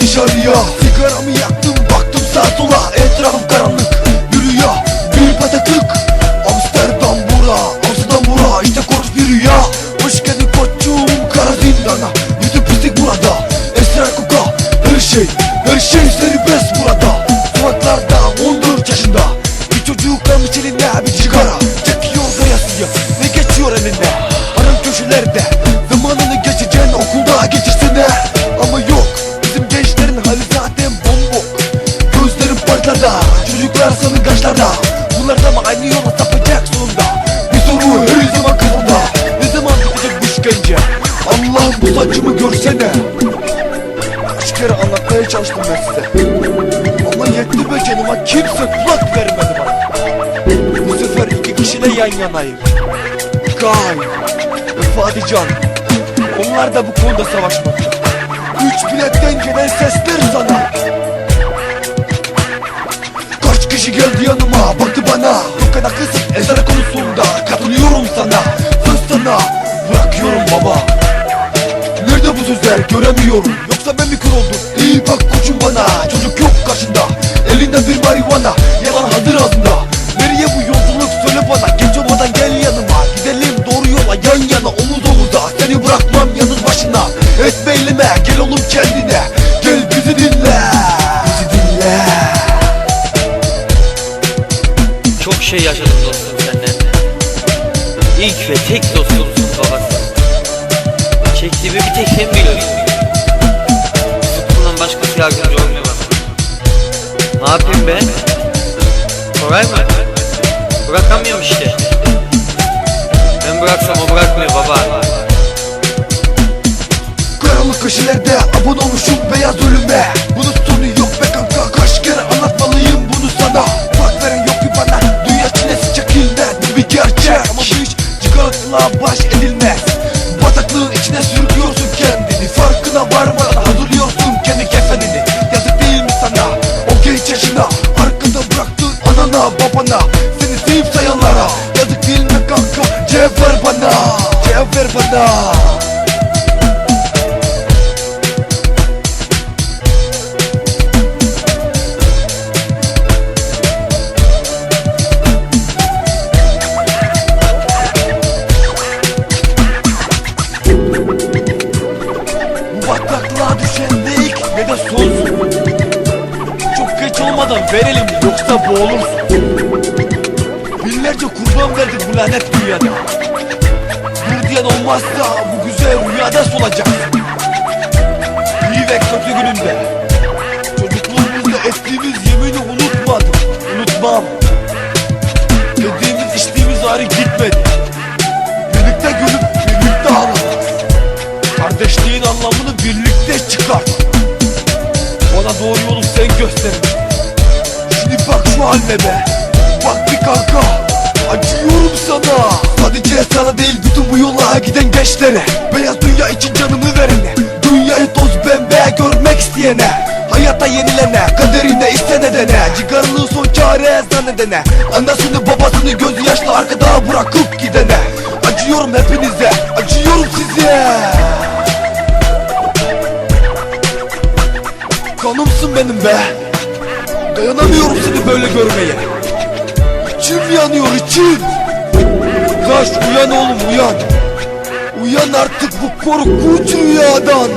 dışarıya. Sigaramı yaktım baktım sağa sola. Etrafım karanlık Yürüyor. Bir bataklık Amsterdam bura Amsterdam bura. İşte korkunç bir rüya. Hoş geldin koçum kara zindana. Yüzü pislik burada. Esrar koka her şey Her şey serbest bu saçımı görsene Kaç kere anlatmaya çalıştım ben size. Ama yetti be canıma kimse kulak vermedi bana. Bu sefer iki kişiyle yan yanayım. Gay ve Fadican. Onlar da bu konuda savaşmakta Üç biletten gelen sesler sana. Kaç kişi geldi yanıma Yoksa ben mi kör İyi bak koçum bana Çocuk yok karşında. Elinde bir marihuana Yalan hazır ağzında Nereye bu yolculuk söyle bana. Geç olmadan gel yanıma. Gidelim doğru yola yan yana omuz omuza. Seni bırakmam yalnız başına. Etme eyleme gel oğlum kendine. Gel bizi dinle Bizi dinle. Çok şey yaşadım dostum senden. İlk ve tek dostumsun babası. Çektiğimi bir tek sen biliyorsun. Başkası yardımcı olmuyor bana. Ne yapayım ben? Koray mı? Bırakamıyorum işte. Ben bıraksam o bırakmıyor baba. Karanlık köşelerde abone olmuşum beyaz ölüme Bunun anana babana Seni sevip sayanlara Yazık değil mi kanka Cevap ver bana Cevap ver bana Olmadan verelim. Yoksa boğulursun. Binlerce kurban verdik bu lanet dünyada. Bir diyen olmazsa bu güzel rüyada solacaksın İyi ve kötü gününde. Çocukluğumuzda ettiğimiz yemini unutmadım Unutmam. Yediğimiz içtiğimiz ağrı gitmedi. Birlikte gülüp birlikte ağladık. Kardeşliğin anlamını birlikte çıkar Bana doğru yolu sen gösterin Şimdi bak şu haline be. Bak bir kanka. Acıyorum sana. Sadece sana değil bütün bu yola giden gençlere. Beyaz dünya için canımı verene. Dünyayı toz pembe görmek isteyene. Hayata yenilene Kaderine isten edene. Cigarını son çare zannedene. Anasını babasını gözü yaşlı arkada bırakıp gidene. Acıyorum hepinize. Acıyorum size. Kanımsın benim be Dayanamıyorum seni böyle görmeye. İçim yanıyor içim. Kaş uyan oğlum uyan. Uyan artık bu korkunç rüyadan